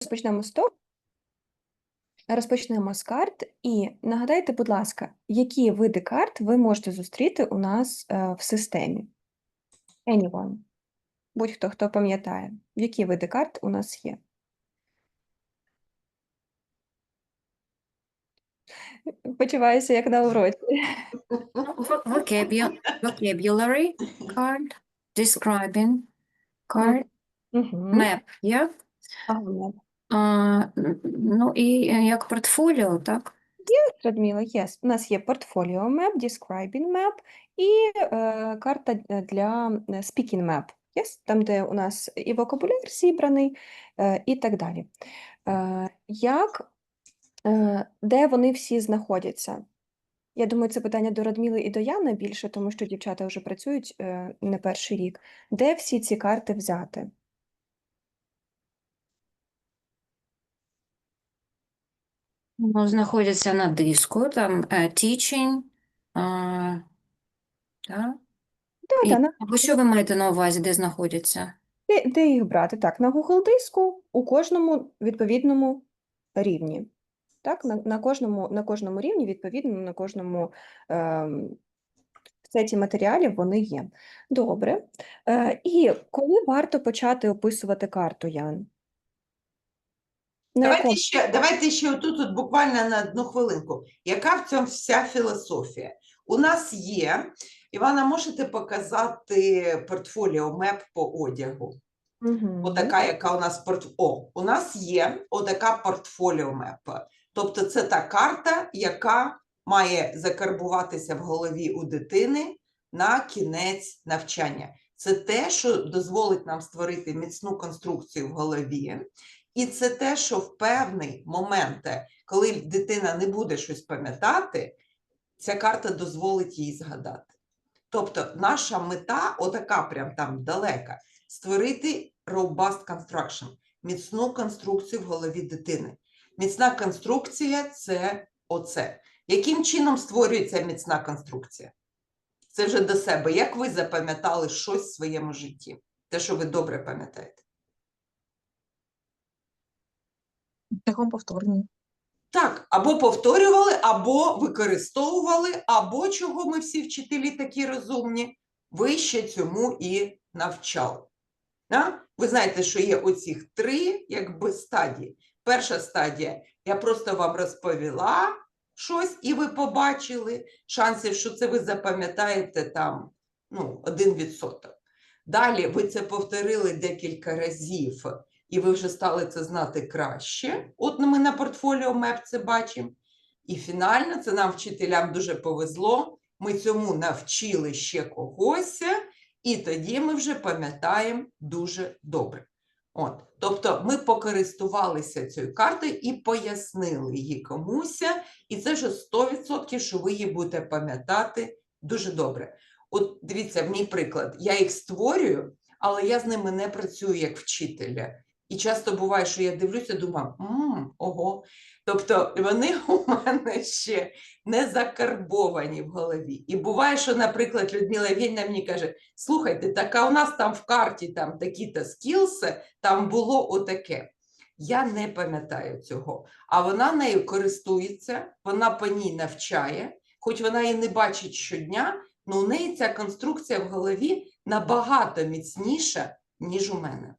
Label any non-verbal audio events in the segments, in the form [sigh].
Розпочнемо з того. Розпочнемо з карт і нагадайте, будь ласка, які види карт ви можете зустріти у нас е, в системі? Anyone. Будь-хто, хто пам'ятає, які види карт у нас є. Почуваюся, як на уроці. Vo- Vocabu- vocabulary card, describing card, map, є? Ну і е, як портфоліо, так? Радмила, yes. У нас є портфоліо map, describing map і е, карта для е, speaking map. Yes? Там, де у нас і вокабуляр зібраний, е, і так далі. Е, як, е, де вони всі знаходяться? Я думаю, це питання до Радміли і до Яни більше, тому що дівчата вже працюють е, не перший рік. Де всі ці карти взяти? Знаходяться на диску, там е, teaching, а, так? Да, І- да, на, Або що ви маєте на увазі, де знаходяться? де, де їх брати? Так, на Google диску у кожному відповідному рівні. Так, на, на кожному, на кожному рівні, відповідно, на кожному ем, сеті матеріалів вони є. Добре. Е, і коли варто почати описувати карту, Ян? Давайте ще, давайте ще отут от буквально на одну хвилинку. Яка в цьому вся філософія? У нас є, Івана, можете показати портфоліо меп по одягу? Мгм. Отака, яка у нас порт... О, у нас є отака портфоліо мепа. Тобто це та карта, яка має закарбуватися в голові у дитини на кінець навчання. Це те, що дозволить нам створити міцну конструкцію в голові, і це те, що в певний момент, коли дитина не буде щось пам'ятати, ця карта дозволить їй згадати. Тобто, наша мета, отака прям там далека, створити robust construction, міцну конструкцію в голові дитини. Міцна конструкція це оце. Яким чином створюється міцна конструкція? Це вже до себе. Як ви запам'ятали щось в своєму житті? Те, що ви добре пам'ятаєте? Шляхом повторення. Так, або повторювали, або використовували, або чого ми всі вчителі такі розумні, ви ще цьому і навчали. Да? Ви знаєте, що є оцих три якби стадії. Перша стадія я просто вам розповіла щось, і ви побачили шансів, що це ви запам'ятаєте там ну, 1%. Далі ви це повторили декілька разів, і ви вже стали це знати краще. От ми на портфоліо МЕП це бачимо. І фінально це нам, вчителям, дуже повезло. Ми цьому навчили ще когось, і тоді ми вже пам'ятаємо дуже добре. От, тобто ми покористувалися цією картою і пояснили її комусь, і це вже 100%, що ви її будете пам'ятати дуже добре. От дивіться, мій приклад. Я їх створюю, але я з ними не працюю як вчителя. І часто буває, що я дивлюся, думаю, «М, ого. Тобто вони [laughs] у мене ще не закарбовані в голові. І буває, що, наприклад, Людмила Євгенівна мені каже: слухайте, так а у нас там в карті там такі-то скілси, там було отаке. Я не пам'ятаю цього. А вона нею користується, вона по ній навчає, хоч вона її не бачить щодня, але у неї ця конструкція в голові набагато міцніша, ніж у мене.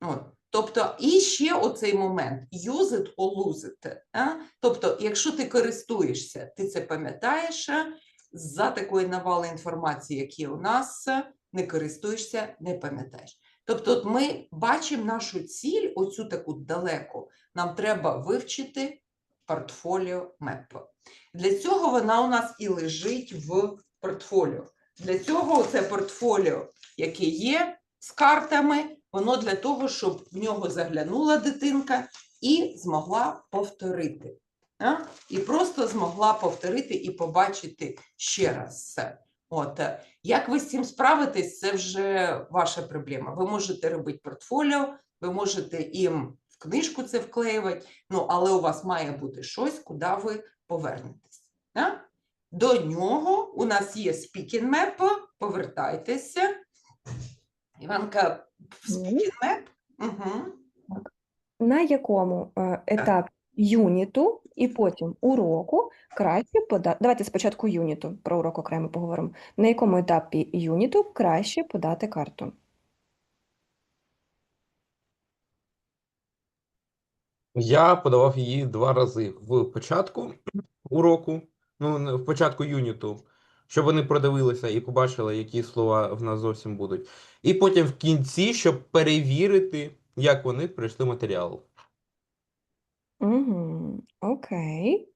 От. Тобто, і ще оцей момент use it or lose it. А? Тобто, якщо ти користуєшся, ти це пам'ятаєш, за такої навали інформації, як є у нас, не користуєшся, не пам'ятаєш. Тобто, от ми бачимо нашу ціль, оцю таку далеку. Нам треба вивчити портфоліо МЕП. Для цього вона у нас і лежить в портфоліо. Для цього це портфоліо, яке є з картами, воно для того, щоб в нього заглянула дитинка і змогла повторити. А? І просто змогла повторити і побачити ще раз це. От. е, Як ви з цим справитесь, це вже ваша проблема. Ви можете робити портфоліо, ви можете їм в книжку це вклеювати, ну, але у вас має бути щось, куди ви повернетесь. А? До нього у нас є speaking map, повертайтеся. Іванка, speaking. Угу. на якому е, етапі юніту і потім уроку краще подати. Давайте спочатку юніту, про урок окремо поговоримо. На якому етапі юніту краще подати карту? Я подавав її два рази в початку уроку, ну, не- в початку юніту, щоб вони продивилися і побачили, які слова в нас зовсім будуть. І потім в кінці, щоб перевірити, як вони пройшли матеріал. Угу. Окей.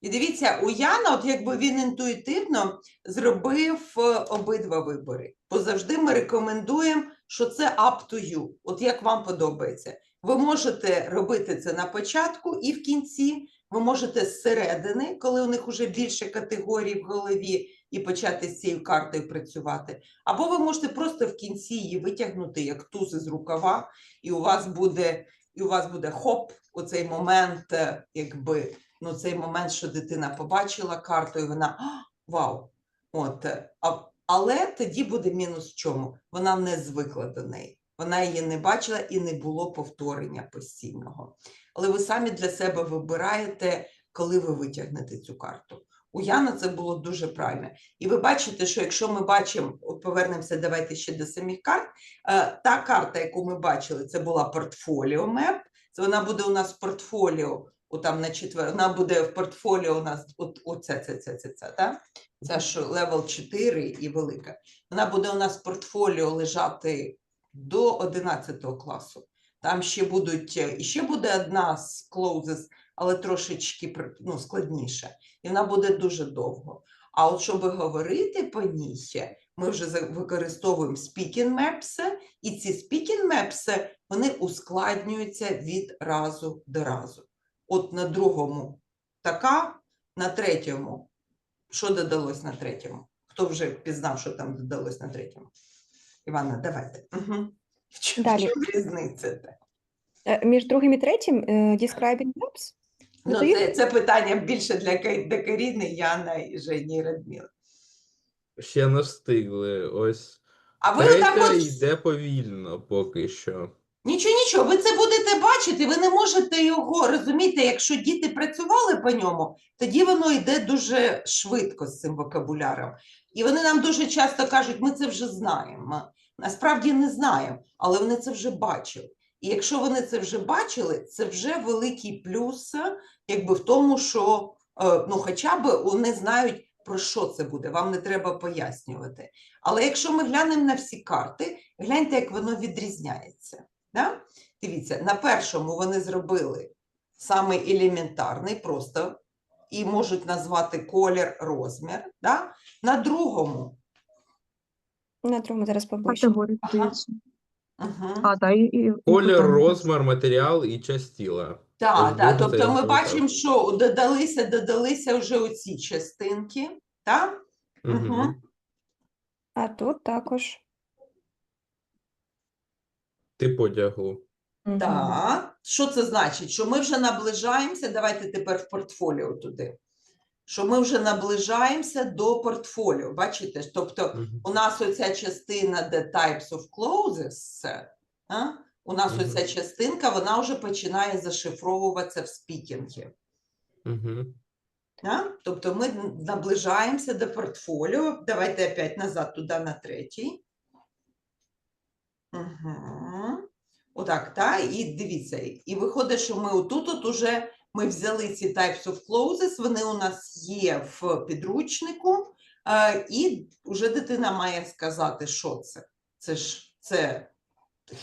І дивіться, у Яна, от якби він інтуїтивно зробив е, обидва вибори. Бо завжди ми рекомендуємо, що це up to you. От як вам подобається. Ви можете робити це на початку і в кінці. Ви можете зсередини, коли у них вже більше категорій в голові, і почати з цією картою працювати. Або ви можете просто в кінці її витягнути як туз із рукава, і у вас буде, і у вас буде хоп, оцей момент, е, якби ну, цей момент, що дитина побачила карту, і вона «А, вау. От, е, а, але тоді буде мінус в чому? Вона не звикла до неї. Вона її не бачила і не було повторення постійного. Але ви самі для себе вибираєте, коли ви витягнете цю карту. У Яна це було дуже правильно. І ви бачите, що якщо ми бачимо, от повернемося, давайте ще до самих карт. Е, Та карта, яку ми бачили, це була портфоліо меп. Це вона буде у нас в портфоліо у там на четвер, вона буде в портфоліо у нас от, оце, це, це, це, це, так? Це ж левел 4 і велика. Вона буде у нас в портфоліо лежати до 11 класу. Там ще будуть, е, і ще буде одна з closes, але трошечки ну, складніша. І вона буде дуже довго. А от щоб говорити по ній, ми вже використовуємо speaking maps, і ці speaking maps, вони ускладнюються від разу до разу. От на другому така, на третьому. Що додалось на третьому? Хто вже пізнав, що там додалось на третьому? Івана, давайте. Угу. В Далі. в різниця? Е, Між другим і третім е, describing maps? Ну, це, це питання більше для, Декаріни, Яна, і Жені Радміли. Ще не встигли. Ось А ви третя так от йде повільно поки що. Нічого, нічого, ви це будете бачити, ви не можете його розуміти, якщо діти працювали по ньому, тоді воно йде дуже швидко з цим вокабуляром. І вони нам дуже часто кажуть, ми це вже знаємо. Насправді не знаємо, але вони це вже бачили. І якщо вони це вже бачили, це вже великий плюс, якби в тому, що е, ну, хоча б вони знають, про що це буде, вам не треба пояснювати. Але якщо ми глянемо на всі карти, гляньте, як воно відрізняється. Да? Дивіться, на першому вони зробили саме елементарний, просто і можуть назвати колір, розмір. Да? На другому На другому зараз поближче. Категорії Ага. угу. А, да, і, і, Колір, розмір, матеріал і часть тіла. Так, так. Тобто ми бачимо, що додалися, додалися вже оці частинки. Так? Угу. А тут також. Тип одягу. Так. Що це значить? Що ми вже наближаємося, давайте тепер в портфоліо туди. Що ми вже наближаємося до портфоліо. Бачите? Тобто у нас оця частина, де types of closes, а? у нас Мгм. оця частинка, вона вже починає зашифровуватися в спікінгі. Угу. А? Тобто ми наближаємося до портфоліо. Давайте опять назад туди на третій. Угу. Отак, та? І дивіться, і виходить, що ми отут от уже ми взяли ці types of closes, вони у нас є в підручнику, е, і вже дитина має сказати, що це. Це ж це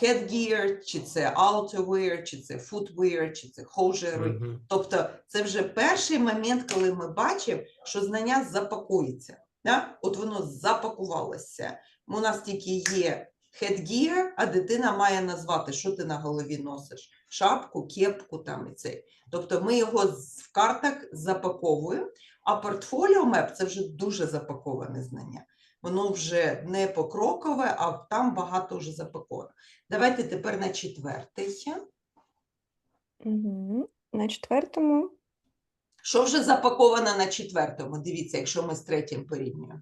headgear, чи це outerwear, чи це footwear, чи це hosiery. Угу. Тобто це вже перший момент, коли ми бачимо, що знання запакується. Да? От воно запакувалося. У нас тільки є headgear, а дитина має назвати, що ти на голові носиш: шапку, кепку там і цей. Тобто ми його в картах запаковуємо, а портфоліо меп це вже дуже запаковане знання. Воно вже не покрокове, а там багато вже запаковано. Давайте тепер на четвертий. На четвертому. Що вже запаковано на четвертому? Дивіться, якщо ми з третім порівнюємо.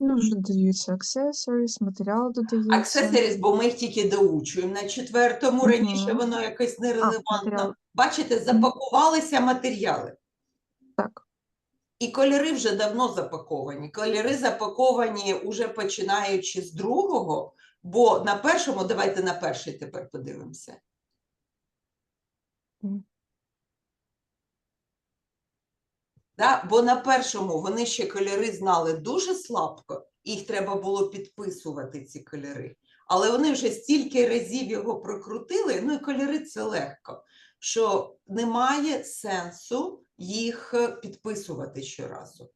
Ну, вже додаються accessories, матеріал додається. Accessories, бо ми їх тільки доучуємо на четвертому, раніше Мгм. воно якось нерелевантно. Бачите, запакувалися матеріали. Так. І кольори вже давно запаковані. Кольори запаковані уже починаючи з другого, бо на першому, давайте на перший тепер подивимося. Мгм. Да? Бо на першому вони ще кольори знали дуже слабко, їх треба було підписувати, ці кольори. Але вони вже стільки разів його прокрутили, ну і кольори це легко, що немає сенсу їх е, підписувати щоразу.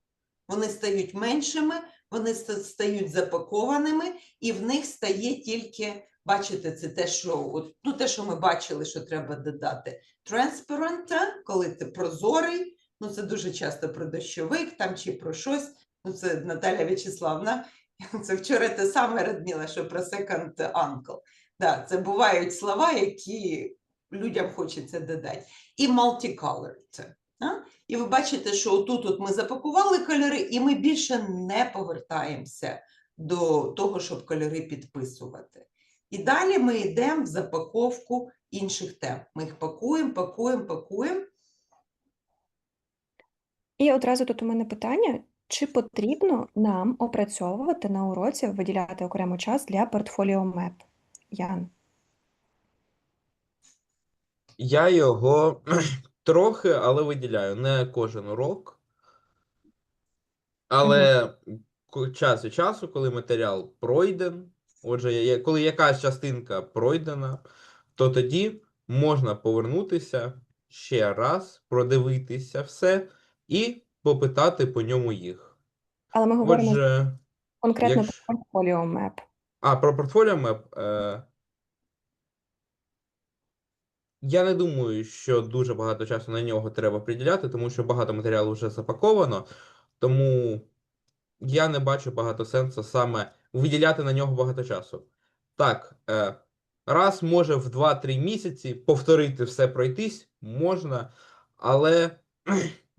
Вони стають меншими, вони стають запакованими, і в них стає тільки, бачите, це те, що, от, ну, те, що ми бачили, що треба додати. Transparent, коли ти прозорий, ну це дуже часто про дощовик там чи про щось. Ну, це Наталя Вячеславна. [laughs] Це вчора те саме радніла, що про second uncle. Да, це бувають слова, які людям хочеться додати. І multicolored. А? І ви бачите, що отут от ми запакували кольори, і ми більше не повертаємося до того, щоб кольори підписувати. І далі ми йдемо в запаковку інших тем. Ми їх пакуємо, пакуємо, пакуємо. І одразу тут у мене питання: чи потрібно нам опрацьовувати на уроці, виділяти окремо час для портфоліо меп? Ян. Я його [clears throat] трохи, але виділяю. Не кожен урок. Але час від часу, коли матеріал пройден, отже, коли якась частинка пройдена, то тоді можна повернутися ще раз, продивитися все і попитати по ньому їх. Але ми говоримо Отже, конкретно якщо- про портфоліо меп. а про портфоліо меп. Е... Я не думаю, що дуже багато часу на нього треба приділяти, тому що багато матеріалу вже запаковано. Тому я не бачу багато сенсу саме виділяти на нього багато часу. Так, е... раз може в 2-3 місяці повторити все пройтись можна, але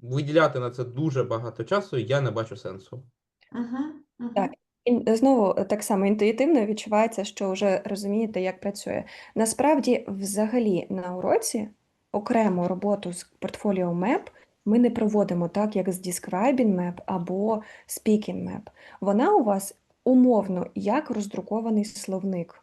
виділяти на це дуже багато часу я не бачу сенсу. Угу. Так. І знову е, так само інтуїтивно відчувається, що вже розумієте, як працює. Насправді, взагалі, на уроці окрему роботу з портфоліо меп ми не проводимо так, як з Describing Map або Speaking Map. Вона у вас умовно як роздрукований словник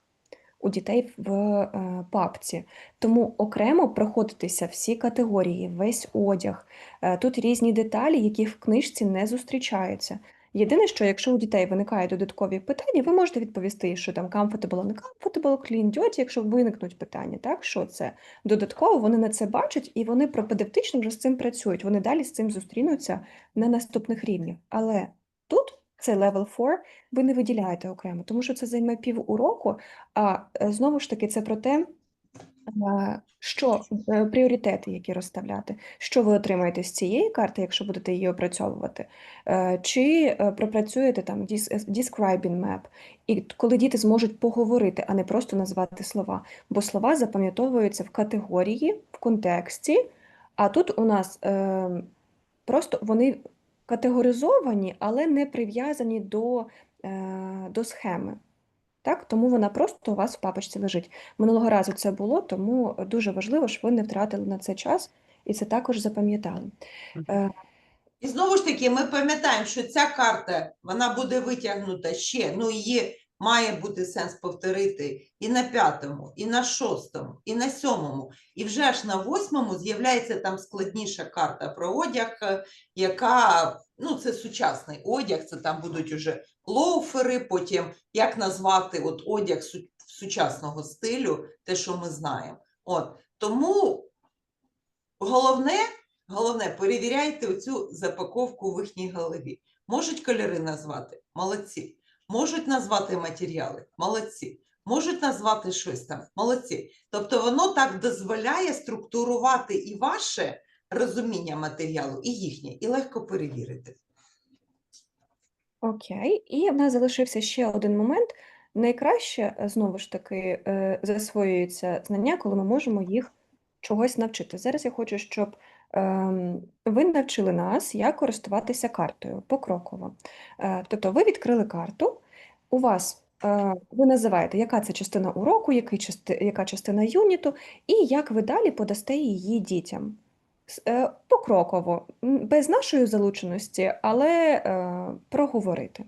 у дітей в е, папці. Тому окремо проходитися всі категорії, весь одяг. Е, Тут різні деталі, які в книжці не зустрічаються. Єдине, що якщо у дітей виникають додаткові питання, ви можете відповісти, що там comfortable, не comfortable, clean, dirty, якщо виникнуть питання, так, що це? Додатково вони на це бачать і вони пропедевтично вже з цим працюють. Вони далі з цим зустрінуться на наступних рівнях. Але тут це level 4, ви не виділяєте окремо, тому що це займе пів уроку, а е, знову ж таки це про те, що е, пріоритети, які розставляти, що ви отримаєте з цієї карти, якщо будете її опрацьовувати, Е, чи пропрацюєте там describing map, і коли діти зможуть поговорити, а не просто назвати слова, бо слова запам'ятовуються в категорії, в контексті, а тут у нас е, просто вони категоризовані, але не прив'язані до, е, до схеми. Так, тому вона просто у вас в папочці лежить. Минулого разу це було, тому дуже важливо, щоб ви не втратили на це час і це також запам'ятали. Е, І знову ж таки, ми пам'ятаємо, що ця карта вона буде витягнута ще, ну її має бути сенс повторити і на п'ятому, і на шостому, і на сьомому. І вже аж на восьмому з'являється там складніша карта про одяг, е, яка ну це сучасний одяг, це там будуть уже лоуфери, потім як назвати от одяг сучасного стилю, те, що ми знаємо. От тому головне. Головне, перевіряйте оцю запаковку в їхній голові. Можуть кольори назвати? Молодці. Можуть назвати матеріали? Молодці. Можуть назвати щось там? Молодці. Тобто воно так дозволяє структурувати і ваше розуміння матеріалу, і їхнє, і легко перевірити. Окей, і в нас залишився ще один момент. Найкраще, е, знову ж таки, е, засвоюються знання, коли ми можемо їх чогось навчити. Зараз я хочу, щоб ви навчили нас, як користуватися картою покроково. Е, Тобто ви відкрили карту, у вас е, ви називаєте, яка це частина уроку, яка частина юніту, і як ви далі подасте її дітям. Е, Покроково, без нашої залученості, але проговорити.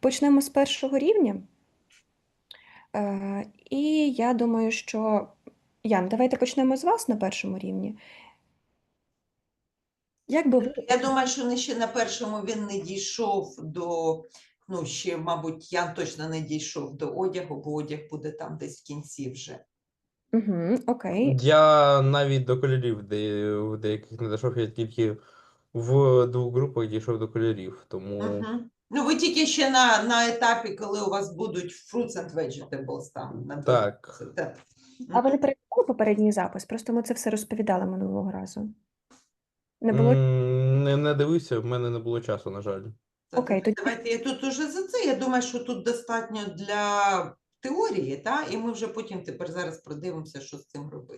Почнемо з першого рівня. І я думаю, що Ян, давайте почнемо з вас на першому рівні. Як би ви Я думаю, що не ще на першому він не дійшов до, ну, ще, мабуть, Ян точно не дійшов до одягу, бо одяг буде там десь в кінці вже. Угу, окей. Я навіть до кольорів де, в деяких не дійшов, я тільки в двох групах дійшов до кольорів, тому Мгм. Ну, ви тільки ще на, на етапі, коли у вас будуть fruits and vegetables там. на Так. Так. А ви не переглядали попередній запис? Просто ми це все розповідали минулого разу. Не було м, не, не дивився, в мене не було часу, на жаль. Окей, тоді- Давайте я тут уже за це. Я думаю, що тут достатньо для теорії, та? і ми вже потім тепер зараз продивимося, що з цим робити.